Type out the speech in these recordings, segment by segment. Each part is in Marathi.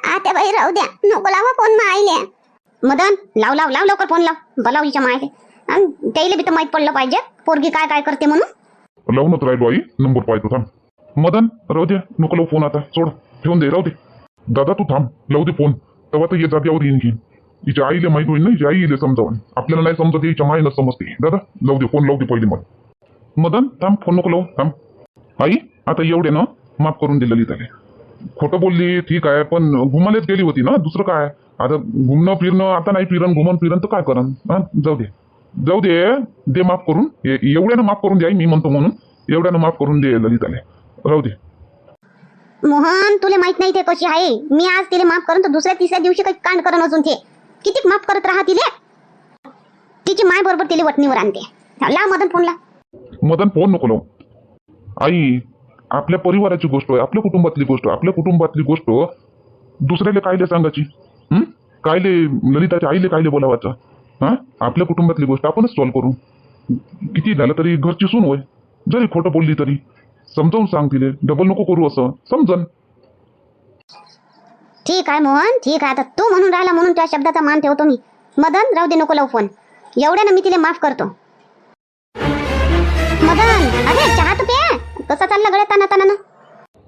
आता बाई राहू द्या. नको लावा फोन मग मदन लाव लाव लाव लवकर फोन लाव. बोलाव हिच्या मायले आणि त्याला बी तर माहीत पडलं पाहिजे. पोरगी काय काय करते म्हणून. लावूनच राहिलो आई नंबर पाहतो थांब. मदन राहू दे नको लावू फोन आता. सोड. ठेवून दे राहू दे. दादा तू थांब. लावू दे फोन. तेव्हा तर ये जाग्यावर येईन घेईन हिच्या आईला माहीत होईल ना हिच्या आईले समजावून. आपल्याला नाही समजत हे हिच्या मायनं समजते दादा लावू दे फोन लावू दे पहिले मला. मदन थांब फोन नको लावू. थांब. आई आता एवढे ना माफ करून दिलं लिहिताले खोटं बोलली ठीक आहे पण घुमालेच गेली होती ना दुसरं काय? आता घुमणं फिरणं आता नाही फिरण घुमन फिरण तर काय करन? हा जाऊ दे. जाऊ दे दे माफ करून. एवढ्यानं माफ करून दे आई मी म्हणतो म्हणून. एवढ्यानं माफ करून दे ललिताले. राहू दे. मोहन तुला माहीत नाही ते कशी आहे? मी आज तिला माफ करून तर दुसऱ्या तिसऱ्या दिवशी काही कांड करण अजून ते. किती माफ करत राहा तिले? तिची माय बरोबर तिला वटणीवर आणते. लाव मदन फोन लाव मदन फोन नको लावू. आई आपल्या परिवाराची गोष्ट आहे आपल्या कुटुंबातली गोष्ट आपल्या कुटुंबातली गोष्ट दुसऱ्याला कायले सांगायची? कायले ललिताच्या आईले कायले बोलावायचा? हा? आपल्या कुटुंबातली गोष्ट आपणच सॉल्व्ह करू. किती झालं तरी घरची सून होय. जरी खोटं बोलली तरी. समजावून सांग तिले डबल नको करू असं. समजन? ठीक आहे मोहन ठीक आहे. आता तू म्हणून राहिला म्हणून त्या शब्दाचा मान ठेवतो मी. मदन राहू दे नको लावू फोन एवढ्यानं मी तिला माफ करतो. मदन अरे चहा कसा चालला गड्या ताना ताना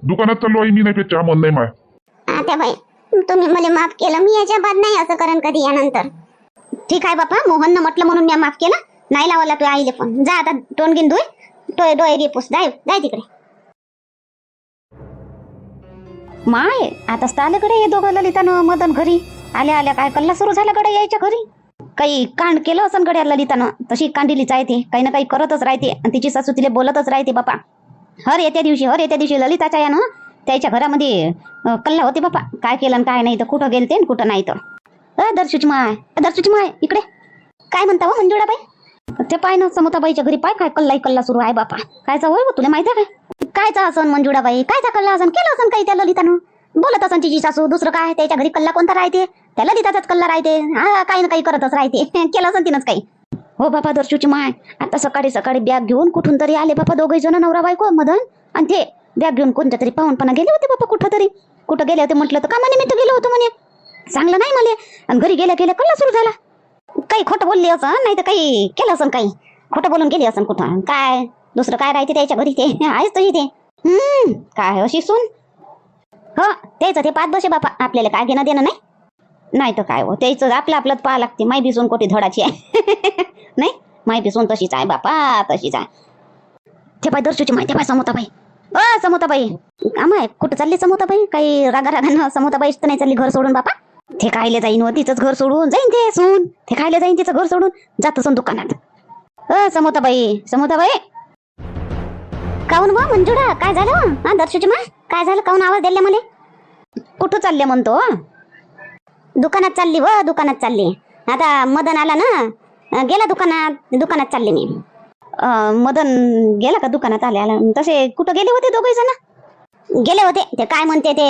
दुकानात चाललो आई मी नाही चहा मन नाही माय. आता बाई तुम्ही मला माफ केलं मी याच्या बाद नाही असं करण कधी यानंतर. ठीक आहे बापा मोहननं म्हटलं म्हणून मी माफ केलं. नाही लावला तू आईले फोन. जा आता तोंड घेऊन धुय. डोळे डोळे घे पुस. जाय जाय तिकडे. माय आता आले कडे हे दोघं ललितानं मदन घरी. आल्या आल्या काय कल्ला सुरू झाला कडे यायच्या घरी. काही कांड केलं असं गड्या ललितानं. तशी कांडिलीच आहे ते. काही ना काही करतच राहते आणि तिची सासू तिला बोलतच राहते बापा. हर येत्या दिवशी हर येत्या दिवशी ललिताच्या यानं त्याच्या घरामध्ये कल्ला होते बापा. काय केलं काय नाही तर कुठं गेलते आणि कुठं नाही तर. अ दर्शूची माय अ, दर्शूची माय इकडे. काय म्हणता हो मंजुळाबाई? ते पाय ना समताबाईच्या घरी पाय काय कल्ला कल्ला सुरू आहे बापा. कायचा होय तुला माहिती आहे काय? कायचा असन मंजुळाबाई? कायचा कल्ला असन? केलं असन काही त्या ललितानं? बोलत असन तिची सासू दुसरं काय? त्याच्या घरी कल्ला कोणता राहते? त्या ललिताचाच कल्ला राहते. हा काही ना काही करतच राहते. केलं असन तिनंच काही. हो बापा दर्शूची माय. आता सकाळी सकाळी बॅग घेऊन कुठून तरी आले बापा दोघे जण नवरा बायको मदन आणि ते. बॅग घेऊन कोणत्या तरी पाहुणपणा गेले होते बापा कुठं तरी. कुठं गेले होते म्हटलं तर कामानिमित्त गेलो होतो म्हणे. चांगलं नाही मला आणि घरी गेल्या गेल्या कळला सुरू झाला. काही खोटं बोलली असं नाही तर काही केलं असं काही. खोटं बोलून गेली असं कुठं. काय? दुसरं काय राहते त्याच्या घरी ते? आहेच तशी ते हम्म काय अशी सून? हो त्याचं ते पाच बसे बापा. आपल्याला काय घेणं देणं नाही? नाही तर काय हो त्याचं आपलं आपलं पाहा लागते. माहिती बिसून कोटी धडाची आहे. नाही? माहिती सोन तशीच आहे बापा तशीच आहे. ते पाय दर्शूची माहिती पाय समोताबाई. अ समोताबाई. आमाय कुठं चालली समोताबाई? काही रागा रागानं समोताबाई तर नाही चालली घर सोडून बापा. ते खायला जाईन व तिचंच घर सोडून. जाईन ते सून. ते खायला जाईन तिचं घर सोडून. जात असून दुकानात. अ समोताबाई समोताबाई. काऊन बा मंजुळा? काय झालं? हा दर्शूची मा काय झालं? काऊन आवाज दिले मला? कुठं चालले म्हणतो? दुकानात चालली व दुकानात चालली. आता मदन आला ना? गेला दुकानात दुकानात चालली मी. अ, मदन गेला का दुकानात आले आला तसे कुठं गेले होते दोघे जण? गेले होते. ते काय म्हणते ते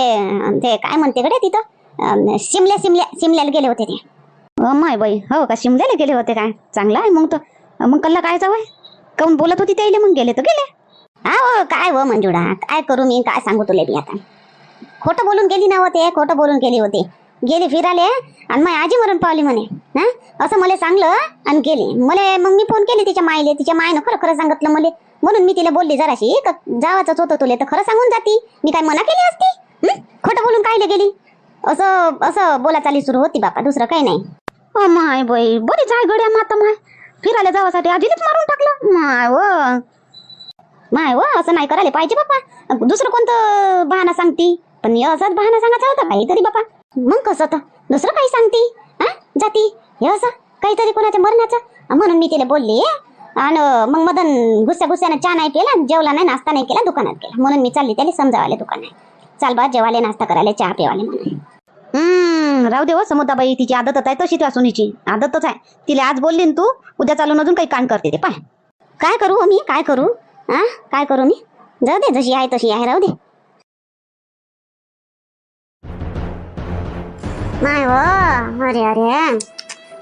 ते काय म्हणते कडे तिथं? शिमल्या शिमल्या शिमल्याला गेले होते ते. माय बाई हो का? शिमल्याला गेले होते काय? चांगलं आहे मग तर मग कल्ला काय जावं काऊन बोलत होती त्याला मग गेले तर गेले. हा हो काय हो मंजुळा? काय करू मी? काय सांगू तुला बी आता? खोटं बोलून गेली ना होते खोटं बोलून गेली होती. गेली फिराले आणि मग आजी मरण पावली म्हणे. हा? असं मला सांगलं आणि गेली. मला मग मी फोन केली तिच्या माईले तिच्या मायनं खरं खरं सांगितलं मला. म्हणून मी तिला बोलली जराशी का जावाच होतं तुला तर खरं सांगून जाती. मी काय मना केली असती? खोटं बोलून कायले गेली? असं असं बोला चाली सुरू होती बापा दुसरं काही नाही. माय बाई बरीच आहे गड्या माता माय. फिरायला जावासाठी आजीनेच मारून टाकलं. माय व. माय व असं नाही करायला पाहिजे बापा. दुसरं कोणतं बहाणा सांगती? पण असाच बहाणा सांगायचा होता काहीतरी बापा. मग कसं तर? दुसरं काही सांगती? हा? जाती? हे असं? काहीतरी कोणाच्या मरणाचं? म्हणून मी तिला बोलली आणि मग मदन गुस्सा गुस्स्यानं चहा नाही केला जेवला नाही नाश्ता नाही केला दुकानात केला म्हणून मी चालली त्याला समजावाले दुकानात. चाल बा जेवाले नाश्ता करायला चहा पिवाले म्हणून हम्म राहू दे हो समुदाबाई. तिची आदतच आहे तशी त्या सुनीची. आदतच आहे. तिला आज बोलली तू उद्या चालून अजून काही काम करते ते पाय काय करू हो मी? काय करू? हा? काय करू मी? जाऊ दे जशी आहे तशी आहे राहू दे. माय हो अरे अरे.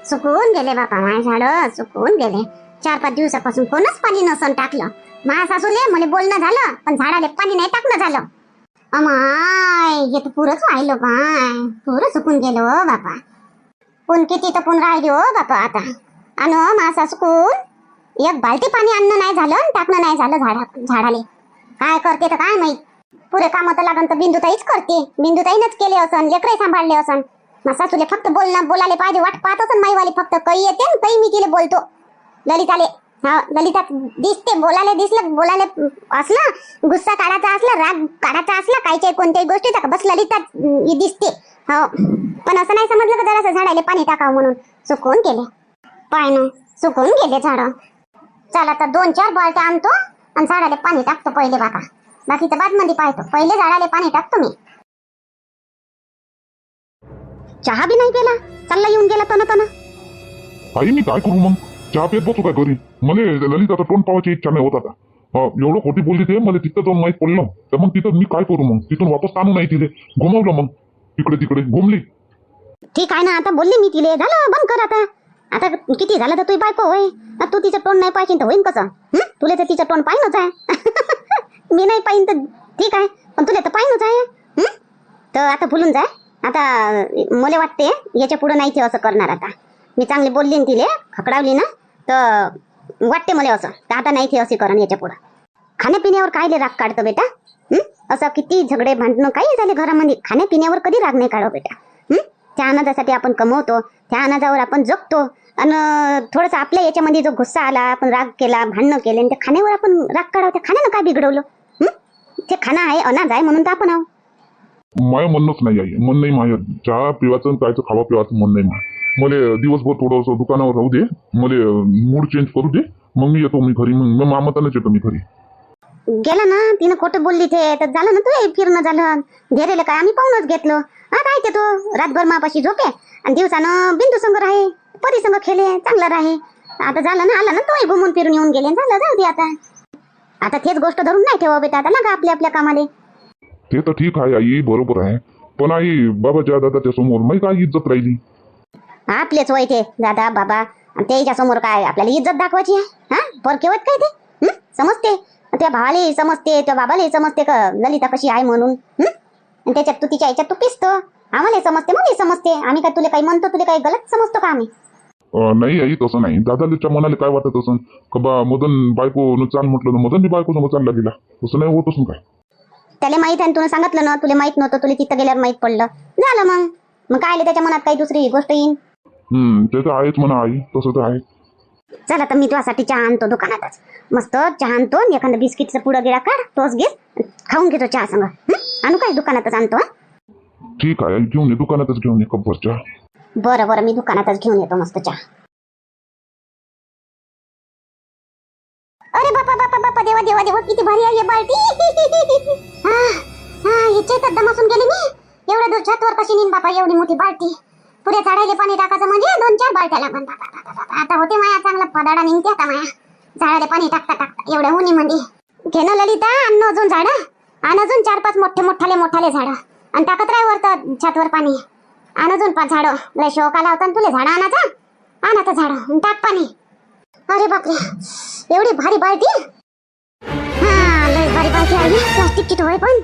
सुकून गेले बापा माय झाड सुकून गेले. चार पाच दिवसापासून कोणच पाणी नसन टाकलं. माझ्या सासूले मला बोलणं झालं पण झाडाले पाणी नाही टाकणं झालं. अमाय हे तर पुरच वाहिलो बाय. पुरं सुकून गेलो हो बापा. पण किती तर पण राहिली हो बापा आता. आणि हो, मासा सुकून एक बालटी पाणी आणणं नाही झालं आणि टाकणं नाही झालं झाडा झाडाले. काय करते तर काय माहीत? पुरे काम तर लागन तर बिंदुताईच करते. बिंदुताईनच केले असन लेकरे सांभाळले असन. सासूले फक्त बोलणं बोलायला पाहिजे वाट पाहत असन माईवाले फक्त काही येते आणि काही मी तिले बोलतो. ललिताले हा ललिता दिसते बोलायला दिसलं बोलायला असलं गुस्सा काढायचा असला राग काढायचा असला काहीच्या कोणत्याही गोष्टीचा का? बस ललिता ही दिसते. हो. पण असं नाही समजलं का जरासं झाडाले पाणी टाकावं म्हणून? सुकवून गेले पाय ना सुकवून गेले झाड. चला आता दोन चार बालट्या आणतो आणि झाडाले पाणी टाकतो पहिले बाका. बाकीचं बादमध्ये पाहतो. पहिले झाडाले पाणी टाकतो मी. चहा बी नाही केला चालला येऊन गेला तन तन. आई मी काय करू मग? चहा पेत बसू काय घरी? मला ललिताचा तोंड पावायची इच्छा नाही होत आता. हा, एवढं खोटी बोलली ते मला तिथं जाऊन माहीत पडलं. तर मग तिथं मी काय करू मग? तिथून वापस आणू नाही तिथे घुमवलं मग. इकडे तिकडे घुमली. ठीक आहे ना आता बोलले मी तिले. झालं बंद कर आता. आता किती झालं तर तुझी बायको होय? आता तू तिचं तोंड नाही पाहिजे तर होईन कसं? हं? तुला तर तिचं तोंड पाहिनच आहे. मी नाही पाहिन तर ठीक आहे पण तुला तर पाहिनच आहे. हं? तर आता भुलून जाय. आता मला वाटते याच्या पुढं नाही ते असं करणार आता. मी चांगली बोलली तिले खकडावली ना तर वाटते मला असं तर आता नाही ते असे करण याच्या पुढं. खाण्यापिण्यावर कायले राग काढतो बेटा? असं किती झगडे भांडणं काही झाले घरामध्ये खाण्यापिण्यावर कधी राग नाही काढव बेटा? त्या अनाजासाठी आपण कमवतो त्या अनाजावर आपण जगतो आणि थोडंसं आपल्या याच्यामध्ये जो गुस्सा आला आपण राग केला भांडणं केले आणि त्या खाण्यावर आपण राग काढावं त्या खाण्यानं काय बिघडवलं? ते खाणं आहे अनाज आहे म्हणून तर आपण आहो माय म्हणणंच नाही आई. मन नाही माय. चहा पिवायचं आणि कायचं खावा पिवायचं मन नाही माय. मला दिवसभर थोडंसं दुकानावर राहू दे. मला मूड चेंज करू दे. मग मी येतो मी घरी. मग मग मामतानच येतो मी घरी. गेला ना? तिनं खोटं बोलली ते. तर झालं ना तू फिरणं झालं? धैर्यला काय? आम्ही पाहूनच घेतलो. हा राहते तो रातभर मापाशी झोपे आणि दिवसानं बिंदू संग राहे. परी संग खेळे चांगला राहे. आता झालं ना? आला ना तोही घुमून फिरून येऊन गेले. झालं जाऊ दे आता. आता तेच गोष्ट धरून नाही ठेवा बेटा आता. लागा आपल्या आपल्या कामाले. ते तर ठीक आहे आई बरोबर आहे. पण आई बाबाच्या दादाच्या समोर माही काय इज्जत राहिली? आपलेच वय ते दादा बाबा आणि त्याच्यासमोर काय आपल्याला इज्जत दाखवायची आहे? हा? परकेवत काय ते? हं? समजते. त्या भावाले समजते त्या बाबाले समजते का ललिता कशी आहे म्हणून? हं? आणि त्याच्यात तू तिच्या याच्यात तू पिसतो. आम्हाला समजते मला समजते. आम्ही काय तुला काही म्हणतो तुला काही गलत समजतो का आम्ही? अं, नाही आई तसं नाही. दादाच्या मनाला काय वाटत असं का बा मदन बायको चाल म्हटलं तर मदन बी बायको समोर चालला गेला. तसं नाही होत असून काय? त्याला माहीत आहे तुला सांगितलं ना तुला माहीत नव्हतं तुला तिथं गेल्यावर माहीत पडलं. झालं मग. मग काय आलं त्याच्या मनात? काही दुसरी गोष्ट येईन? हम्म ते तर आहेच म्हणा आई तसं तर आहे. चला तर मी तुझ्यासाठी चहा आणतो दुकानातच. मस्त चहा आणतो आणि एखादं बिस्किटचं पुढं गिळा काढ तोच घे खाऊन घेतो चहा संग. हं? आणू काय दुकानातच आणतो हं? ठीक आहे आई घेऊन ये दुकानातच घेऊन ये कब्बर चहा. बरं बरं मी दुकानातच घेऊन येतो मस्त चहा. अरे बापा बापा बापा देवा देवा देवा किती भारी आहे बाल्टी. हा हा ह्याच्यात दमासून गेले मी. एवढ्या दूर छतवर कशी नेईन बापा एवढी मोठी बाल्टी. पुढे झाडाले पाणी टाकायचं म्हणजे दोन चार बाल्ट्या लागन. आता होते माया चांगला पदाडा निघते आता माया. झाडाले पाणी टाकता टाकता. एवढ्या उन्ही मध्ये घे ना ललिता आण अजून झाड. आण अजून चार पाच मोठे मोठाले मोठाले झाड. आणि टाकत राह वरतं छतवर पाणी. आण अजून पाच झाडं. लय शोक आला होता ना झाड आणाचा आण आता झाड. टाक पाणी. अरे बापरे. एवढी भारी बाल्टी? हा लय भारी बाल्टी आहे प्लास्टिकची होय पण.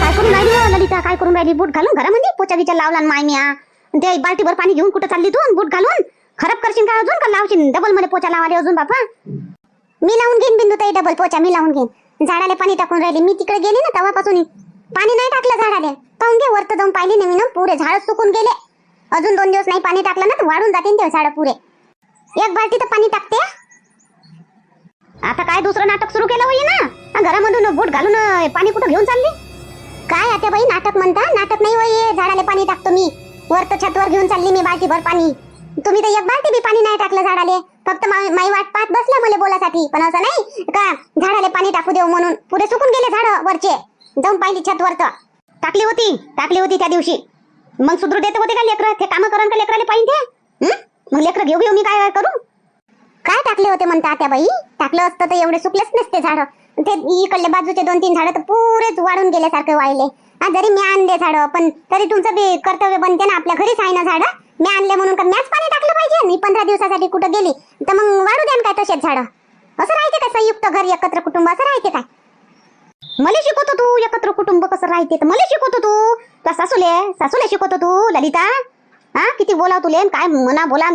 काय करून राहिली हो, ललिता काय करून राहिली? बूट घालून घरामध्ये? पोचा गिचा लावला न माय म्या ते बाल्टीभर पाणी घेऊन कुठं चालली तू बूट घालून? खराब करशील का अजून? का लावशील? डबलमध्ये पोचा लावाले अजून बापा. मी लावून घेईन बिंदू ताई डबल पोचा मी लावून घेईन. झाडाला पाणी टाकून राहिली. मी तिकडे गेली ना तेव्हापासून. पाणी नाही टाकलं झाडाला. पाहून घे वरत जाऊन पाहिली ना मी ना पुरे झाड सुकून गेले. अजून दोन दिवस नाही पाणी टाकलं ना तर वाढून जातील ते झाड पुरे. एक बाल्टी तर पाणी टाकते. आता काय दुसरं नाटक सुरू केलं होई ना घरामधून बूट घालून पाणी कुठं घेऊन चालली? काय आता बाई नाटक म्हणता? नाटक नाही होई झाडाला पाणी टाकतो मी. वरत छतवर घेऊन चालली मी बाल्टी भर पाणी. तुम्ही तर एक बाल्टी बी पाणी नाही टाकलं झाडाले. फक्त माई वाट पाहत बसला मला बोलासाठी. पण असं नाही का झाडाला पाणी टाकू देऊ म्हणून? पुढे सुकून गेले झाड वरचे. जाऊन पाहिली छत वरत टाकली होती टाकली होती त्या दिवशी. मग सुधरू देत होते का लेकर? ते काम करून का लेकराले पाहिजे? हं? मग लेकरं घेऊ घेऊ मी काय करू? काय टाकले होते म्हणता त्या बाई? टाकलं असतं तर एवढे सुकलेच नसते झाड. ते इकडले बाजूचे दोन तीन झाड तर पुरेच वाढून गेल्यासारखे वाहिले जरी मी आणले झाड पण तरी तुमचं बी कर्तव्य बनते ना आपल्या घरीच आहे ना झाड? मी आणले म्हणून का मॅच पाणी टाकलं पाहिजे? मी पंधरा दिवसासाठी कुठं गेली? तर मग वाढू द्या काय तसेच झाड. असं राहते का संयुक्त घर एकत्र कुटुंब? असं राहते काय? मला शिकवतो तू एकत्र कुटुंब कसं राहते? तर मला शिकवतो तू. तुला सासूले सासूले शिकवतो तू ललिता. हा? किती बोलाव तुले? काय मना बोला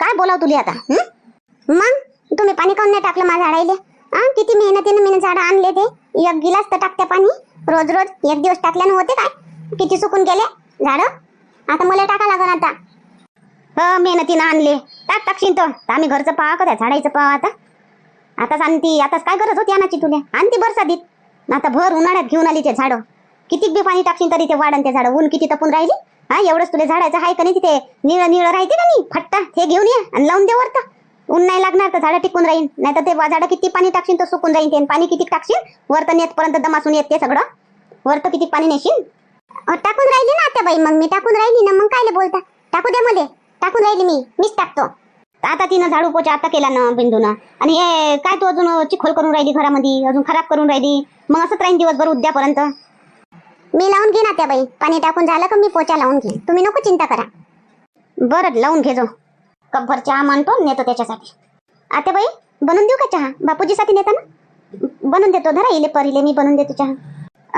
काय बोलाव तुले आता? मग? तुम्ही पाणी काऊन नाही टाकलं माझ्या झाडायले हा? किती मेहनतीने मी झाड आणले ते? एक गिलास तर टाकते पाणी. रोज रोज एक दिवस टाकल्यानं होते काय? किती सुकून गेले झाड? आता मला टाका लागल आता. ह मेहनतीनं आणले. टाक टाकशील तर आम्ही घरचं पाहा का झाडायचं पाहा आता आताच आणती आताच काय गरज होती आणायची तुले? आणती बरसातीत. आता भर उन्हाळ्यात घेऊन आली ते झाडं. किती बी पाणी टाकशील तरी ते वाढन ते झाडं. ऊन किती तपून राहिली? हा एवढंच तुला झाडाचं आहे का नाही तिथे? निळ निळ राहते ना मी फट्टा. हे घेऊन ये आणि लावून दे वरता. ऊन नाही लागणार तर झाडं टिकून राहील नाही तर ते झाडं किती पाणी टाकशील तर सुकून राहील ते पाणी किती टाकशील वरतं नेतपर्यंत दमासून येत सगळं. वरतं किती पाणी नेशील टाकून राहिली ना आता बाई मग मी टाकून राहिली ना मग काय बोलता? टाकू दे मध्ये टाकून राहिली मी मीच टाकतो. आता तिनं झाडू पोचा आता केला ना बिंदूनं. आणि हे काय तू अजून चिखोल करून राहिली घरामध्ये अजून खराब करून राहिली? मग असंच राहील दिवसभर उद्यापर्यंत. मी लावून घे ना त्या बाई. पाणी टाकून झालं का मी पोचा लावून घे तुम्ही नको चिंता करा. बरं लावून घे जो. कपभर चहा मांडतो नेतो त्याच्यासाठी. आता बाई बनवून देऊ का चहा? बापूजीसाठी नेता ना? बनवून देतो. धरा इले परिले मी बनवून देतो चहा.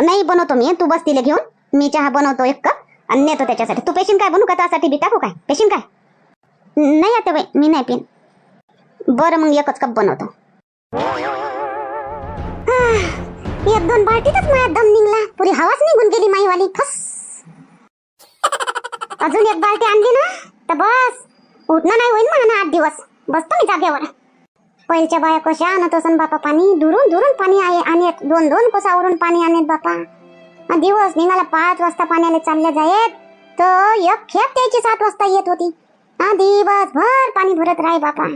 नाही बनवतो मी. तू बस तिले घेऊन. मी चहा बनवतो एक कप आणि नेतो त्याच्यासाठी. तू पेशीन काय बनवू का त्यासाठी? बी टाकू काय? पेशीन काय? नाही आता बाई मी नाही पिन. बरं मग एकच कप बनवतो. एक दोन बाल्टीतच माझ्या दम निघला. पुरी हवाच निघून गेली माईवाली. फस अजून एक बाल्टी आणली ना तर बस. उठणं नाही होईल म्हणा आठ दिवस. बसतो मी जागेवर पहिलच्या बाया कशा आणत असन बापा पाणी? दुरून दुरून पाणी आहे आणि दोन दोन कोसावरून पाणी आणत बापा. दिवस निघाला पाच वाजता पाण्याला चालल्या जायत. तर एक खेप त्याची सात वाजता येत होती. हा दिवसभर पाणी भरत राही बापा.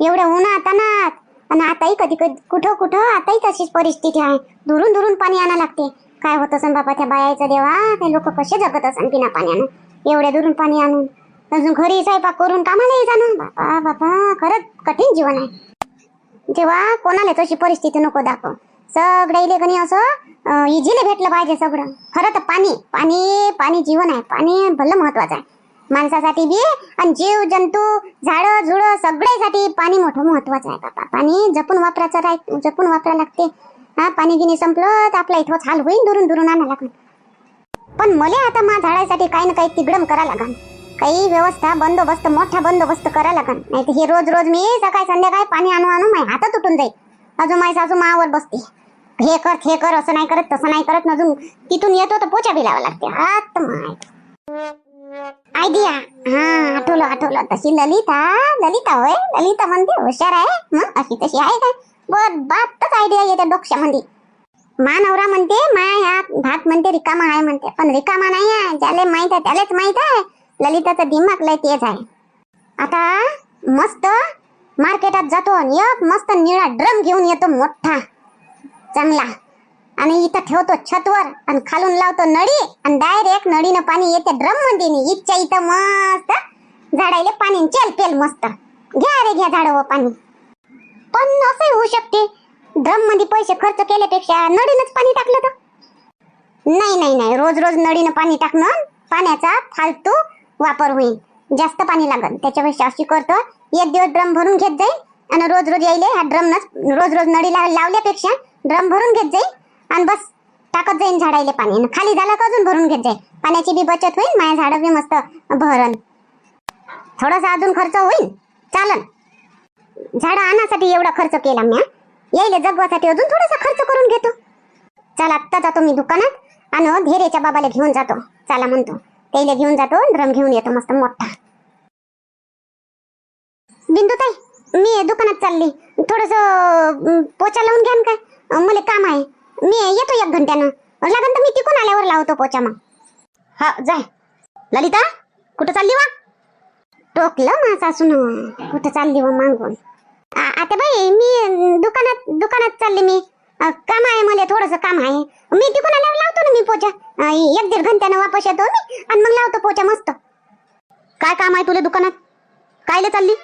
एवढ्या उन्हात अनात आणि आताही कधी कधी कुठं कुठं आताही तशीच परिस्थिती आहे. दुरून दुरून पाणी आणा लागते. काय होत असन बाबा त्या बायाचं देवा? ते लोक कसे जगत असन बिना पाण्यानं? एवढ्या दुरून पाणी आणून. अजून घरी स्वयंपाक करून कामालाही जाणं? बापा बापा खरंच कठीण जीवन आहे. जेव्हा कोणाला तशी परिस्थिती नको दाखव. सगळ्या कणी असं इझिली भेटलं पाहिजे सगळं. खरं तर पाणी पाणी पाणी जीवन आहे. पाणी भलं महत्वाचं आहे. माणसासाठी बी आणि जीव जंतू झाडं झुडं सगळ्यासाठी पाणी मोठं महत्वाचं आहे बाबा पाणी जपून वापरायचं राह जपून वापरा लागते. हा पाणी गिनी संपलं तर आपला इथंच हाल होईल दुरून दुरून आणा लागून पण मला आता मा झाडासाठी काही ना काही तिगडम करा लागन. काही व्यवस्था बंदोबस्त मोठा बंदोबस्त करा लागन. नाही तर हे रोज रोज मी सकाळी संध्याकाळी पाणी आणू आणू माझ्या हातात तुटून जाईल. अजून माझी सासू मावर बसते. हे कर हे कर असं नाही करत तसं नाही करत. अजून तिथून येतो तर पोचा भिलावा लागते. हात माय. आयडिया हा आठवलं आठवलं. तशी ललिता ललिता होय. ललिता म्हणते हुशार आहे. मग अशी तशी आहे काय? बर बातच आयडिया येते डोक्यामध्ये. मा नवरा म्हणते माया ह्या भात म्हणते रिकामा आहे म्हणते. पण रिकामा नाही आहे ज्याला माहीत आहे त्यालाच माहीत आहे. ललिताचं दिमाग लय तेज आहे. आता मस्त मार्केटात जातो आणि एक मस्त निळा ड्रम घेऊन येतो मोठा. चांगला. आणि इथं ठेवतो छतवर आणि खालून लावतो नळी आणि डायरेक्ट नळीनं पाणी येते ड्रममध्ये इथच्या इथं मस्त झाडायले पाणी चल पेल मस्त. घ्या रे घ्या झाडावर पाणी. पण असंही होऊ शकते. ड्रममध्ये पैसे खर्च केल्यापेक्षा नळीनच पाणी टाकलं तर? नाही नाही नाही. रोज रोज नळीनं पाणी टाकणं पाण्याचा फालतू वापर होईल. जास्त पाणी लागल त्याच्यापेक्षा अशी करतो एक दिवस ड्रम भरून घेत जाईल आणि रोज रोज यायले हा ड्रमनच रोज रोज नळीला लावल्यापेक्षा ड्रम भरून घेत जाईल आणि बस टाकत जाईन झाडायले पाणी. आणि खाली झाला का अजून भरून घेत जाईल पाण्याची बी बचत होईल माझ्या झाडं बी मस्त भरण. थोडासा अजून खर्च होईल चालन. झाडं आणण्यासाठी एवढा खर्च केला मी यायले जगवासाठी अजून थोडासा खर्च करून घेतो. चला आत्ता जातो मी दुकानात आणि धेरेच्या बाबाला घेऊन जातो. चला म्हणतो. त्याला घेऊन जातो ड्रम घेऊन येतो मस्त मोठा. बिंदू ताई मी दुकानात चालली. थोडस पोचा लावून घ्या काय? मला काम आहे. मी येतो एक घंट्यानं. लागन तर मी तिकून आल्यावर लावतो पोचा मग. हा जाय. ललिता कुठं चालली वा? टोकलं मा सासून कुठं चालली व मागून. आता बाई मी दुकानात दुकानात चालली मी. काम आहे मला थोडस काम आहे. मी तिकून आल्यावर लावतो ना मी पोचा एक दीड घंट्यानं वापस येतो मी आणि मग लावतो पोचा मस्त. काय काम आहे तुला दुकानात? कायले चालली?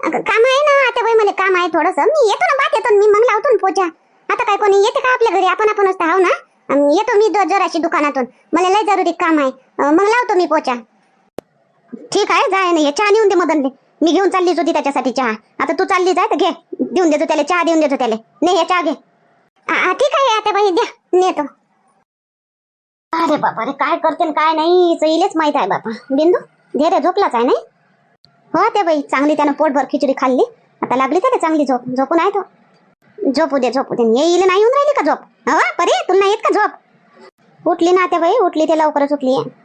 अगं, काम आहे ना आता बाई मला काम आहे थोडस. मी येतो ना बात येतो ना, मी मग लावतो ना पोचा आता काय कोणी येते का आपल्या घरी? आपण आपणच तर हाव ना. अं, येतो मी द- जराशी दुकानातून. मला लय जरुरी काम आहे. अं, मग लावतो मी पोचा ठीक आहे जाय ना चहा नेऊन दे मदनले. मी घेऊन चाललीच होती त्याच्यासाठी चहा. आता तू चालली जाय तर घे. देऊन देतो त्याला चहा देऊन देतो त्याला. नाही हे चहा घे. ठीक आहे आता बाई द्या. नेतो. अरे बापा रे काय करते काय नाही हिचं माहीत आहे बापा. बिंदू धैर्य झोपलाच आहे नाही? हो ते बाई चांगली त्यानं पोटभर खिचडी खाल्ली. आता लागली त्याला चांगली झोप? झोपून आहे तो. झोपू दे झोपू दे. येईल इले नाही येऊन राहिली का झोप? हो परे तुला नाही येत का झोप? उठली ना ते बाई उठली ते लवकरच उठली. आहे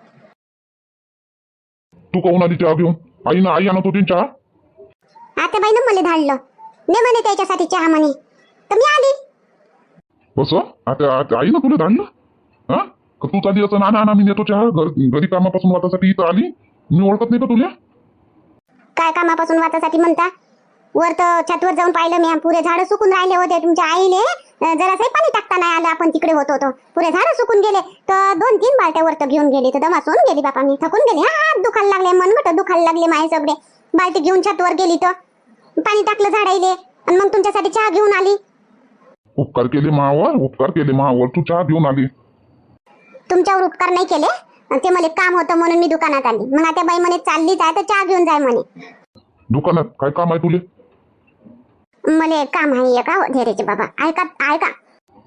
तू कहून आली चहा घेऊन आई ना आई आणत होती ना चहा? आता बाई ना मला धाडलं. ने म्हणे त्याच्यासाठी चहा म्हणे. तर मी आली. कसं आता आता आई ना तुला धाडलं? हा? का तू चाली असं ना ना मी नेतो चहा? घर घरी कामापासून वाटासाठी इथं आली? मी ओळखत नाही का तुला? काय कामापासून वाचासाठी म्हणता? वर तर छतवर जाऊन पाहिलं मी. पुरे झाडं सुकून राहिले होते तुमच्या आईले. जरासंही पाणी टाकता नाही आलं आपण तिकडे होतो तो पुरे झाडं सुकून गेले. तर दोन तीन बालट्या वर तर घेऊन गेली. तर दमासून गेली बापा मी. थकून गेली. हा हात दुखायला लागले. मनगट दुखायला लागले माये सगळे. बालटी घेऊन छतवर गेली तर. पाणी टाकलं झाडाईले. आणि मग तुमच्यासाठी चहा घेऊन आली. उपकार केले मावर उपकार केले मावर तू चहा घेऊन आली. तुमच्यावर उपकार नाही केले? आणि ते मला काम होतं म्हणून मी दुकानात आली. मग आता बाई म्हणे चाललीच आहे तर चहा घेऊन जाय म्हणे. दुकानात? काय काम आहे तुले? मला काम आहे का धैर्याचे बाबा ऐका ऐका.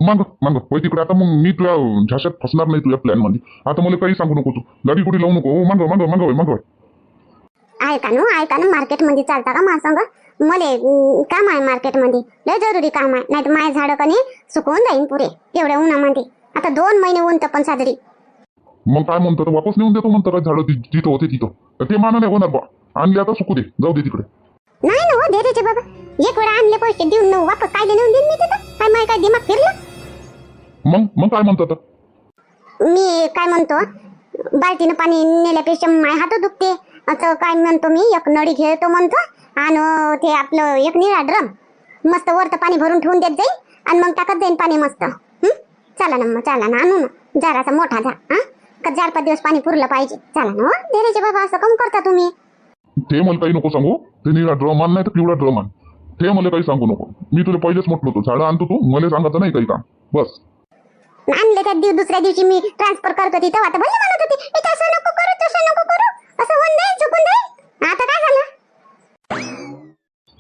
मग मग. होय तिकडे आता मग मी तुला झाशात फसणार नाही तुझ्या प्लॅनमध्ये. आता मला काही सांगू नको तू. गाडी कुठे लावू नको? मागव मागव मागव मागव ऐका ना ऐका ना मार्केटमध्ये चालता का मला सांगा? मले काम आहे मार्केटमध्ये. लय जरुरी काम आहे. नाही तर माझे झाडं कणी सुकवून जाईन पुरे एवढ्या उन्हामध्ये. आता दोन महिने ऊन पण साजरी. मग काय म्हणतो वापस नेऊन देतो म्हणतो झाडं तिथं होते तिथं. ते माना नाही होणार बा. आणले आता सुकू दे. जाऊ दे तिकडे. नाही ना हो धैर्याचे बाबा. एक वेळा आणले पैसे देऊन न वापस काय नेऊन देईन मी तिथं. काय माय काय दिमाग फिरलं? मग मग काय म्हणतात? मी काय म्हणतो बाल्टीनं पाणी नेल्यापेक्षा माय हात दुखते. असं काय म्हणतो मी एक नळी घेतो म्हणतो आणि ते आपलं एक निळा ड्रम. मस्त वरतं पाणी भरून ठेवून देत जाईल आणि मग टाकत जाईन पाणी मस्त. हं? चला ना मग चला ना आणू ना. जरासा मोठा जा. हा? का चार पाच दिवस पाणी पुरलं पाहिजे. चला ना हो धीरेचे बाबा असं कम करता तुम्ही. ते मला काही नको सांगू. ते निळा ड्रम आण नाही तर पिवळा ड्रम आण ते मला काही सांगू नको. मी तुला पहिलेच म्हटलं होतो झाडं आणतो तू मला सांगायचं नाही काही काम. बस. आणले त्या दिव दुसऱ्या दिवशी मी ट्रान्सफर करत होती तेव्हा तर भले म्हणत होती. "ए, तसं नको करू तसं नको करू. असं होऊन जाईल चुकून जाईल. आता काय झालं?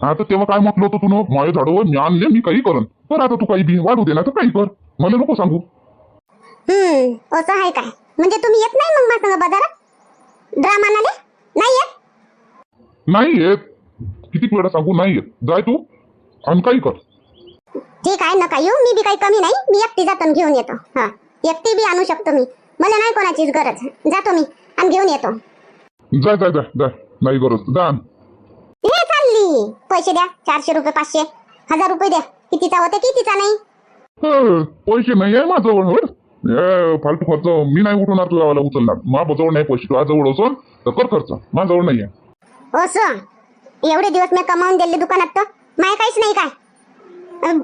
आता तेव्हा काय म्हटलं होतं तू माझ्या झाडावर मी आणले मी काही करन. कर आता तू काही बी वाढू दे ना तर काही कर. मला नको सांगू. हम्म असं आहे काय? म्हणजे तुम्ही येत नाही मग माझं बाजारात? ड्रामा नाही येत? नाही येत किती वेळा सांगू? नाही येत जाय तू आणि काही कर. ठीक आहे नका येऊ. मी बी काही कमी नाही. मी एकटी जातो घेऊन येतो. हा. एकटी बी आणू शकतो मी. मला नाही कोणाचीच गरज. जातो मी आणि घेऊन येतो. जाय जाय जाय जाय. नाही गरज. जा आण. हे चालली. पैसे द्या. चारशे रुपये पाचशे. हजार रुपये द्या. कितीचा होते कितीचा नाही? पैसे नाही आहे माझ्याजवळ. होय ए, फालतू खर्च. मी नाही उठवणार तुझ्या उचलणार. माझ्याजवळ नाही पैसे. तुझ्या जवळ असून तर कर खर्च. माझ्याजवळ नाही आहे असं एवढे दिवस मी कमावून दिले दुकानात तर माय काहीच नाही काय.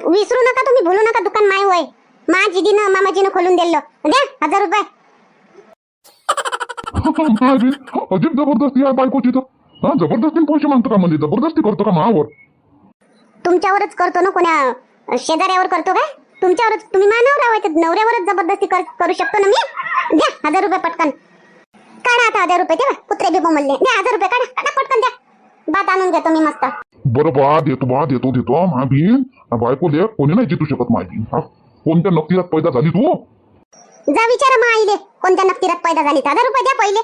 विसरू नका तुम्ही भूलू नका दुकान माय होय माझीनं मामाजीनं खोलून दिलं द्या हजार रुपये. अजिब जबरदस्ती आहे बायकोची तर. हा जबरदस्तीने पैसे मागतो का म्हणजे? जबरदस्ती करतो का मावर तुमच्यावरच करतो ना कोण्या शेजाऱ्यावर करतो काय? तुमच्यावरच तुम्ही मानवरा होय तर नवऱ्यावरच जबरदस्ती कर, करू शकतो ना मी? द्या हजार रुपये पटकन. काढा आता हजार रुपये तेव्हा कुत्रे बी बोंबलले द्या हजार रुपये काढा. काढा पटकन द्या. भात आणून घेतो मी मस्त. बरं बा देतो बा देतो देतो मा हा बायको ले कोणी नाही जितू शकत माझी. हा कोणत्या नक्कीरात पैदा झाली तू? जा विचारा मग आईले कोणत्या नक्तीरात पैदा झाली हजार रुपये द्या पहिले.